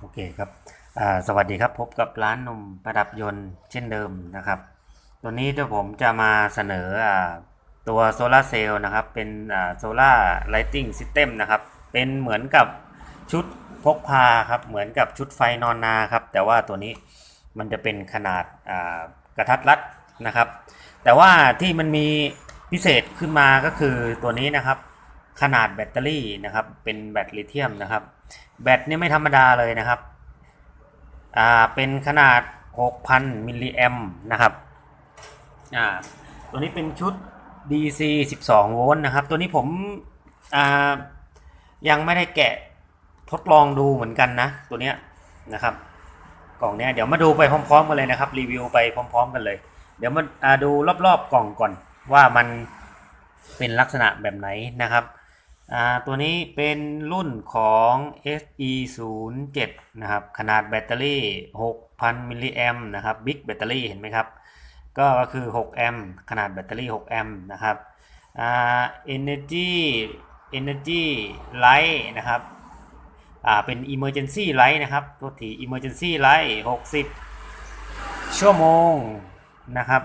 โอเคครับสวัสดีครับพบกับร้านนมประดับยนต์เช่นเดิมนะครับ ตัวนี้เดี๋ยวผมจะมาเสนออตัวโซลาเซลล์นะครับ เป็นโซลาไลติงซิสเต็มนะครับ เป็นเหมือนกับชุดพกพาครับ เหมือนกับชุดไฟนอนนาครับ แต่ว่าตัวนี้มันจะเป็นขนาดกระทัดรัดนะครับ แต่ว่าที่มันมีพิเศษขึ้นมาก็คือตัวนี้นะครับ ขนาดแบตเตอรี่นะครับ เป็นแบตลิเธียมนะครับ แบตเนี่ยไม่ธรรมดาเลยนะครับอ่าเป็นขนาด 6,000 มิลลิแอมนะครับอ่าตัวนี้เป็นชุด DC 12 โวลต์นะครับ ตัวนี้ผมอ่ายังไม่ได้แกะทดลองดูเหมือนกันนะ ตัวเนี้ยนะครับ กล่องเนี้ยเดี๋ยวมาดูไปพร้อมๆกันเลยนะครับรีวิวไปพร้อม ๆ กันเลย เดี๋ยวมาอ่าดูรอบๆกล่องก่อนว่ามันเป็นลักษณะแบบไหนนะครับ ตัวนี้เป็นรุ่นของ SE 0 7นะครับ ขนาดแบตเตอรี่ 6,000 มิลลิแอมนะครับ บิ๊กแบตเตอรี่เห็นไหมครับ ก็คือ 6 แอมป์ ขนาดแบตเตอรี่ 6 แอมป์นะครับอ่า Energy Energy Light นะครับอ่าเป็น Emergency Light นะครับตัวที Emergency Light 60 ชั่วโมงนะครับ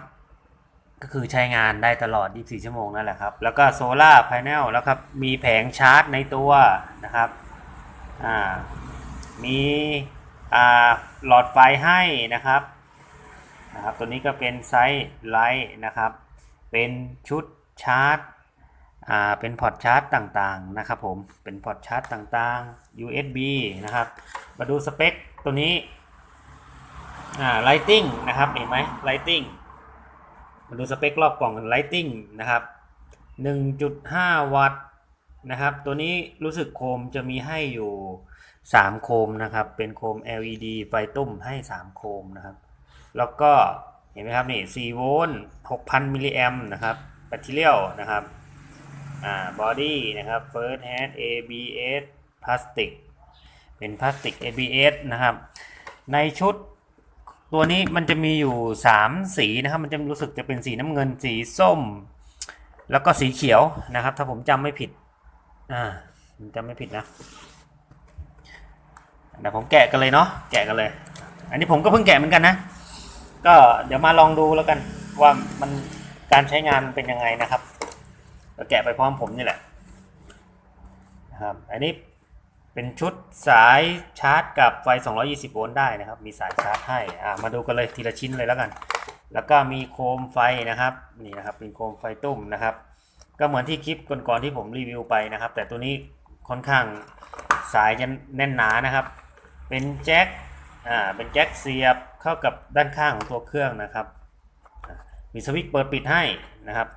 ก็คือใช้งานได้ตลอด 24 ชั่วโมงนั่นแหละครับ แล้วก็โซล่าร์พาเนลแล้วครับ มีแผงชาร์จในตัวนะครับ อ่า มีอ่าหลอดไฟให้นะครับ นะครับ ตัวนี้ก็เป็นไซส์ไลท์นะครับ เป็นชุดชาร์จ อ่า เป็นพอร์ตชาร์จต่างๆนะครับผม เป็นพอร์ตชาร์จต่างๆ USB นะครับ มาดูสเปคตัวนี้ อ่า Lighting นะครับ เห็นไหม Lighting มาดูสเปครอบกล่องกัน Lighting นะครับ 1.5 วัตต์นะครับ ตัวนี้รู้สึกโคมจะมีให้อยู่ 3 โคมนะครับ เป็นโคม LED ไฟตุ้มให้ 3 โคมนะครับ แล้วก็เห็นไหมครับนี่ 4 โวลต์ 6,000 มิลลิแอมนะครับแบตเตอรี่นะครับอ่าบอดี้นะครับ first hand ABS พลาสติก เป็นพลาสติก ABS นะครับ ในชุด ตัวนี้มันจะมีอยู่3สีนะครับ มันจะรู้สึกจะเป็นสีน้ำเงินสีส้ม แล้วก็สีเขียวนะครับ ถ้าผมจำไม่ผิด อ่าผมจำไม่ผิดนะเดี๋ยวผมแกะกันเลยเนาะแกะกันเลย อันนี้ผมก็เพิ่งแกะเหมือนกันนะ ก็เดี๋ยวมาลองดูแล้วกัน ว่ามันการใช้งานเป็นยังไงนะครับก็แกะไปพร้อมผมนี่แหละนะครับ อันนี้ เป็นชุดสายชาร์จกับไฟ 220 โวลต์ได้นะครับ มีสายชาร์จให้อ่ามาดูกันเลยทีละชิ้นเลยแล้วกัน แล้วก็มีโคมไฟนะครับนี่นะครับเป็นโคมไฟตุ้มนะครับ ก็เหมือนที่คลิปก่อนๆที่ผมรีวิวไปนะครับ แต่ตัวนี้ค่อนข้างสายจะแน่นหนานะครับ เป็นแจ็คอ่าเป็นแจ็คเสียบเข้ากับด้านข้างของตัวเครื่องนะครับ มีสวิตช์เปิดปิดให้นะครับ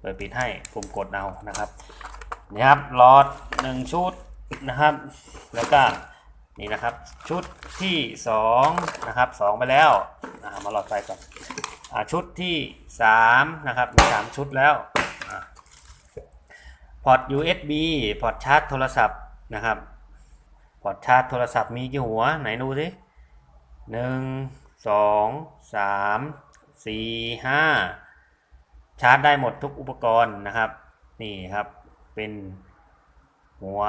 เปิดปิดให้ปุ่มกดเอานะครับนี่ครับหลอดหนึ่งชุด นะครับ แล้วก็นี่นะครับชุดที่สองนะครับสองไปแล้วามาหลอดไฟก่อนอชุดที่สามนะครับมีสามชุดแล้วอพอร์ต USB พอร์ตชาร์จโทรศัพท์นะครับพอร์ตชาร์จโทรศัพท์มีกี่หัวไหนดูสิหนึ่งสองสามสี่ห้าชาร์จได้หมดทุกอุปกรณ์นะครับ นี่ครับเป็นหัว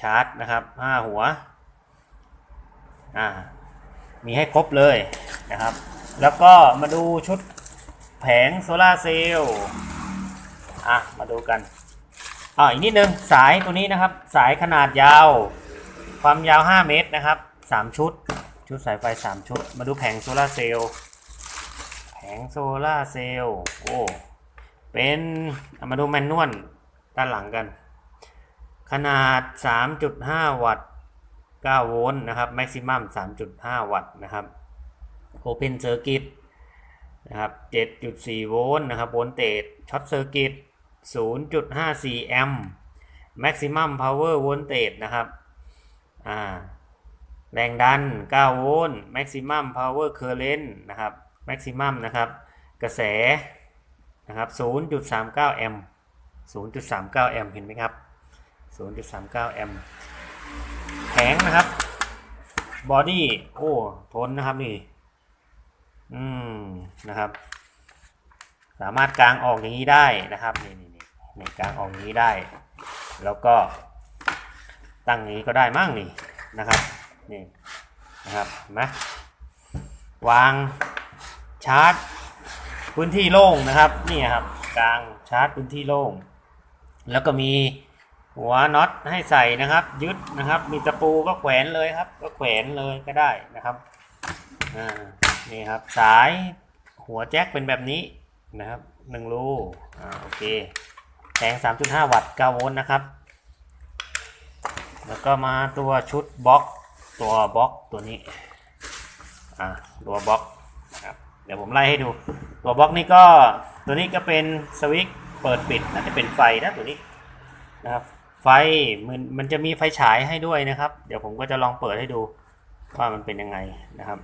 ชาร์จนะครับห้าหัวอ่ามีให้ครบเลยนะครับ แล้วก็มาดูชุดแผงโซลาเซลล์อะมาดูกันอ่าอีกนิดนึงสายตัวนี้นะครับ สายขนาดยาว ความยาว 5 เมตรนะครับ 3 ชุด ชุดสายไฟ 3 ชุด มาดูแผงโซลาเซลล์แผงโซลาเซลล์โอ้เป็นมาดูแมนนวลด้านหลังกัน ขนาด 3.5 วัตต์ 9 โวลต์นะครับ แม็กซิมัม 3.5 วัตต์นะครับ Open Circuit นะครับ 7.4 โวลต์นะครับโวลเตจช็อตเซอร์กิต 0.54 แอมป์ Maximum Power Voltage นะครับ อ่า แรงดัน 9 โวลต์ Maximum Power Current นะครับ Maximum นะครับ กระแส นะครับ 0.39 แอมป์ 0.39 แอมป์ เห็นไหมครับ 0.39 แอมป์แผงนะครับ บอดี้ โอ้ทนนะครับนี่ อืม นะครับ สามารถกางออกอย่างนี้ได้นะครับ นี่นี่นี่นี่กางออกอย่างนี้ได้ แล้วก็ ตั้งอย่างนี้ก็ได้มั่งนี่ นะครับ นี่ นะครับเห็นไหมวางชาร์จ พื้นที่โล่งนะครับ นี่ครับ กลางชาร์จพื้นที่โล่ง แล้วก็มี หัวน็อตให้ใส่นะครับ ยึดนะครับ มีตะปูก็แขวนเลยครับ ก็แขวนเลยก็ได้นะครับอ่านี่ครับสายหัวแจ็คเป็นแบบนี้นะครับหนึ่งรูอ่าโอเคแสง 3.5 วัตต์9โวลต์นะครับ แล้วก็มาตัวชุดบล็อกตัวบล็อกตัวนี้อ่าตัวบล็อกครับเดี๋ยวผมไล่ให้ดู ตัวบล็อกนี้ก็ตัวนี้ก็เป็นสวิตช์เปิดปิดน่าจะเป็นไฟนะตัวนี้นะครับ ไฟมันมันจะมีไฟฉายให้ด้วยนะครับ เดี๋ยวผมก็จะลองเปิดให้ดูว่ามันเป็นยังไงนะครับ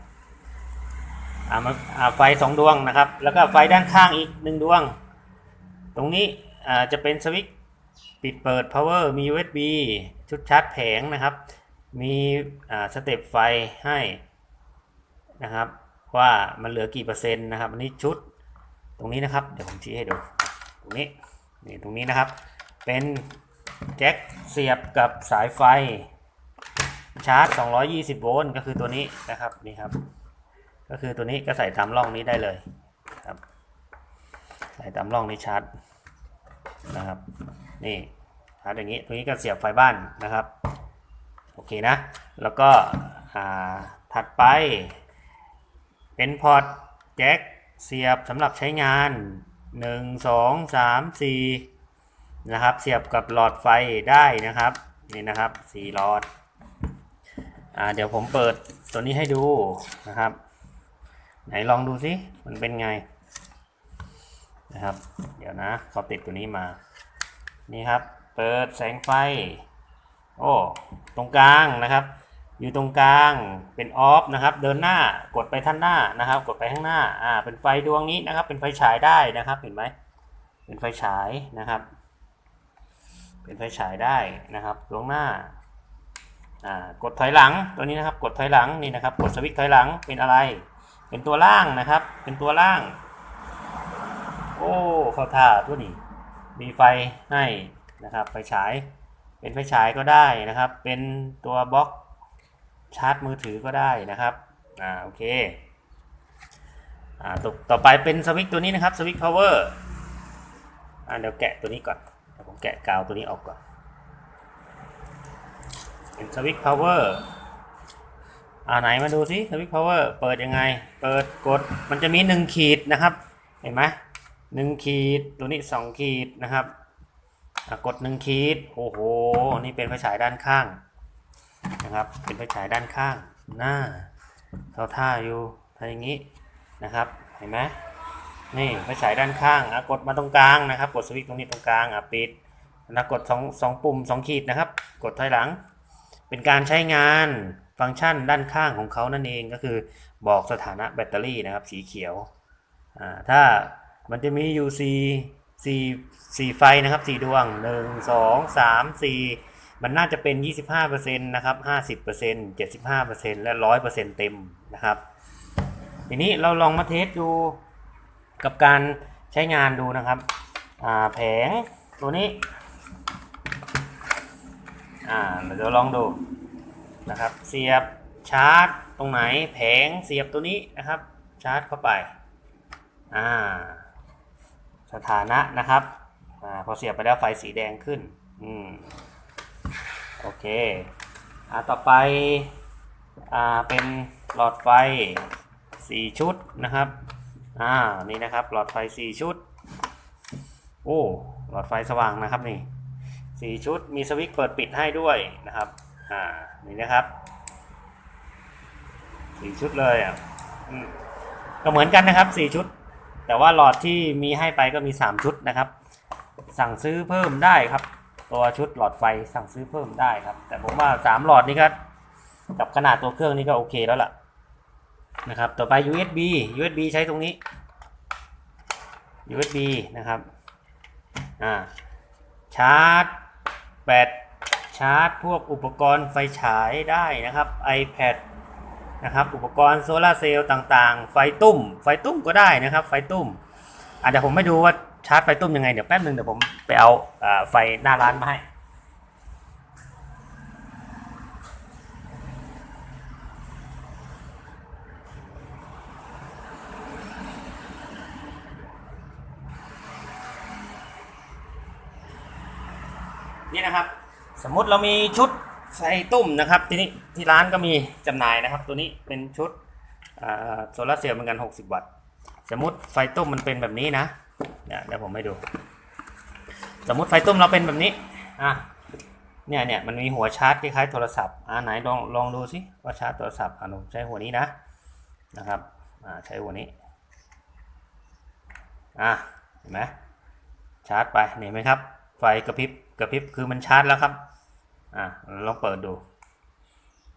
อ่ามาอ่าไฟสองดวงนะครับ แล้วก็ไฟด้านข้างอีกหนึ่งดวง ตรงนี้อ่าจะเป็นสวิตช์ปิดเปิด power มี USB ชุดชาร์จแผงนะครับ มีอ่าสเต็ปไฟให้นะครับ ว่ามันเหลือกี่เปอร์เซ็นต์นะครับ อันนี้ชุดตรงนี้นะครับ เดี๋ยวผมชี้ให้ดู ตรงนี้นี่ตรงนี้นะครับ เป็น แจ็คเสียบกับสายไฟ ชาร์จ 220 โวลต์ก็คือตัวนี้นะครับนี่ครับ ก็คือตัวนี้ก็ใส่ตามร่องนี้ได้เลยครับ ใส่ตามร่องนี้ชาร์จนะครับ นี่ชาร์จอย่างนี้ตรงนี้ก็เสียบไฟบ้านนะครับโอเคนะ แล้วก็ถัดไป เป็นพอร์ตแจ็คเสียบสำหรับใช้งาน 1 2 3 4 นะครับ เสียบกับหลอดไฟได้นะครับนี่นะครับ4หลอดอ่าเดี๋ยวผมเปิดตัวนี้ให้ดูนะครับ ไหนลองดูสิมันเป็นไงนะครับ เดี๋ยวนะเขาติดตัวนี้มานี่ครับ เปิดแสงไฟโอ้ตรงกลางนะครับ อยู่ตรงกลางเป็นออฟนะครับ เดินหน้ากดไปท่านหน้านะครับ กดไปข้างหน้าอ่าเป็นไฟดวงนี้นะครับ เป็นไฟฉายได้นะครับเห็นไหมเป็นไฟฉายนะครับ เป็นไฟฉายได้นะครับดวงหน้า กดถอยหลังตัวนี้นะครับ กดถอยหลังนี่นะครับ กดสวิตช์ถอยหลังเป็นอะไร เป็นตัวล่างนะครับ เป็นตัวล่าง โอ้เข้าท่าตัวนี้ มีไฟให้นะครับไฟฉาย เป็นไฟฉายก็ได้นะครับ เป็นตัวบล็อกชาร์จมือถือก็ได้นะครับอ่าโอเคอ่าต่อต่อไปเป็นสวิตช์ตัวนี้นะครับสวิตช์พาวเวอร์อ่าเดี๋ยวแกะตัวนี้ก่อน แกะกาวตัวนี้ออกก่อนเป็นสวิตช์พาวเวอร์อ่าไหนมาดูสิสวิตช์พาวเวอร์เปิดยังไง เปิดกดมันจะมีหนึ่งขีดนะครับ เห็นไหมหนึ่งขีดตัวนี้สองขีดนะครับกดหนึ่งขีดโอ้โหนี่เป็นไฟฉายด้านข้างนะครับเป็นไฟฉายด้านข้างหน้าเขาท่าอยู่ทำอย่างนี้นะครับเห็นไหมนี่ไฟฉายด้านข้างอกดมาตรงกลางนะครับ กดสวิตช์ตรงนี้ตรงกลางอะปิด นะกดสองสองปุ่มสองขีดนะครับ กดถอยหลัง เป็นการใช้งานฟังก์ชันด้านข้างของเขานั่นเองก็คือบอกสถานะแบตเตอรี่นะครับสีเขียวถ้ามันจะมีอยู่สี่สี่สี่ไฟนะครับสีดวงหนึ่งสองสามสี่มันน่าจะเป็น 25%นะครับ50% 75%และ 100%เต็มนะครับ ทีนี้เราลองมาเทสดูกับการใช้งานดูนะครับแผงตัวนี้ อ่าเราจะลองดูนะครับ เสียบชาร์จตรงไหนแผงเสียบตัวนี้นะครับ ชาร์จเข้าไปอ่าสถานะนะครับอ่าพอเสียบไปแล้วไฟสีแดงขึ้นอืมโอเคอ่าต่อไปอ่าเป็นหลอดไฟ 4 ชุดนะครับอ่านี่นะครับหลอดไฟ 4 ชุดโอ้หลอดไฟสว่างนะครับนี่ 4 ชุดมีสวิตช์เปิดปิดให้ด้วยนะครับอ่านี่นะครับ4ชุดเลยอะก็เหมือนกันนะครับ 4 ชุด แต่ว่าหลอดที่มีให้ไปก็มี 3 ชุดนะครับ สั่งซื้อเพิ่มได้ครับ ตัวชุดหลอดไฟสั่งซื้อเพิ่มได้ครับ แต่ผมว่า 3 หลอดนี้ก็กับขนาดตัวเครื่องนี้ก็โอเคแล้วล่ะนะครับ ต่อไป USB USB ใช้ตรงนี้ USB นะครับ อ่า ชาร์จ แบตชาร์จ พวกอุปกรณ์ไฟฉายได้นะครับ iPad นะครับอุปกรณ์โซลาเซลล์ต่างๆ ไฟตุ้ม ไฟตุ้มก็ได้นะครับ ไฟตุ้มอาจจะผมไม่ดูว่าชาร์จไฟตุ้มยังไง เดี๋ยวแป๊บนึงเดี๋ยวผมไปเอาอ่าไฟหน้าร้านมาให้ นี่นะครับ สมมุติเรามีชุดไฟตุ้มนะครับ ที่นี่ที่ร้านก็มีจำหน่ายนะครับ ตัวนี้เป็นชุดโซลาร์เซลล์เหมือนกัน 60 วัตต์ สมมติไฟตุ้มมันเป็นแบบนี้นะเนี่ยเดี๋ยวผมให้ดู สมมติไฟตุ้มเราเป็นแบบนี้อะเนี่ยเนี่ยมันมีหัวชาร์จคล้ายๆโทรศัพท์อ่าไหนลองลองดูสิว่าชาร์จโทรศัพท์อะหนูใช้หัวนี้นะนะครับอ่าใช้หัวนี้อะเห็นไหมชาร์จไปเห็นไหมครับ ไฟกระพริบ กระพริบคือมันชาร์จแล้วครับ อะลองเปิดดู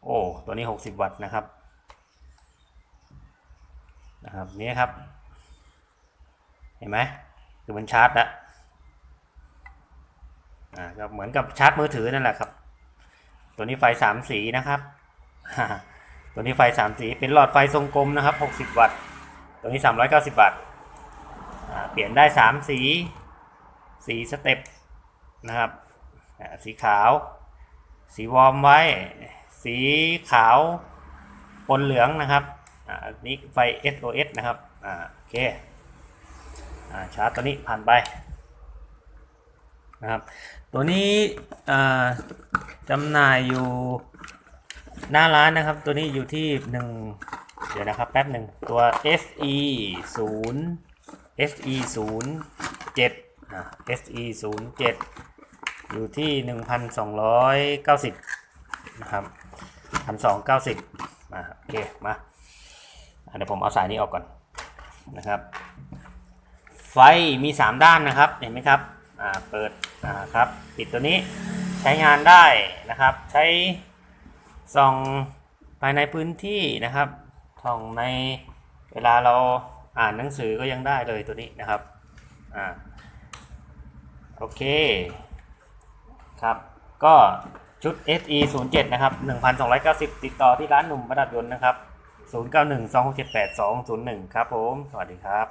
โอ้ ตัวนี้ 60 วัตต์นะครับ นะครับนี่ครับ เห็นไหมคือมันชาร์จแล้วอ่าก็เหมือนกับชาร์จมือถือนั่นแหละครับ ตัวนี้ไฟสามสีนะครับ ตัวนี้ไฟสามสีเป็นหลอดไฟทรงกลมนะครับ 60 วัตต์ ตัวนี้ 390 วัตต์เปลี่ยนได้ 3 สีสีสเต็ป นะครับ สีขาว สีวอร์มไว้ สีขาวปนเหลืองนะครับอันนี้ไฟ SOS นะครับอโอเคอชาร์จตัวนี้ผ่านไปนะครับ ตัวนี้จำหน่ายอยู่หน้าร้านนะครับ ตัวนี้อยู่ที่หนึ่งเดี๋ยวนะครับแป๊บหนึ่งตัว SE 0 SE 0 7 SE 0 7อยู่ที่ 1,290 นะครับ 1,290มาโอเค มาเดี๋ยวผมเอาสายนี้ออกก่อนนะครับ ไฟมี 3 ด้านนะครับ เห็นไหมครับ อ่า เปิด อ่า ครับ ปิดตัวนี้ ใช้งานได้นะครับ ใช้ส่องภายในพื้นที่นะครับส่องในเวลาเราอ่านหนังสือก็ยังได้เลยตัวนี้นะครับ อ่า โอเค ครับ ก็ชุด SE 0 7นะครับ 1,290 ติดต่อที่ร้านหนุ่มประดับยนต์นะครับ 0912678201 ครับผม สวัสดีครับ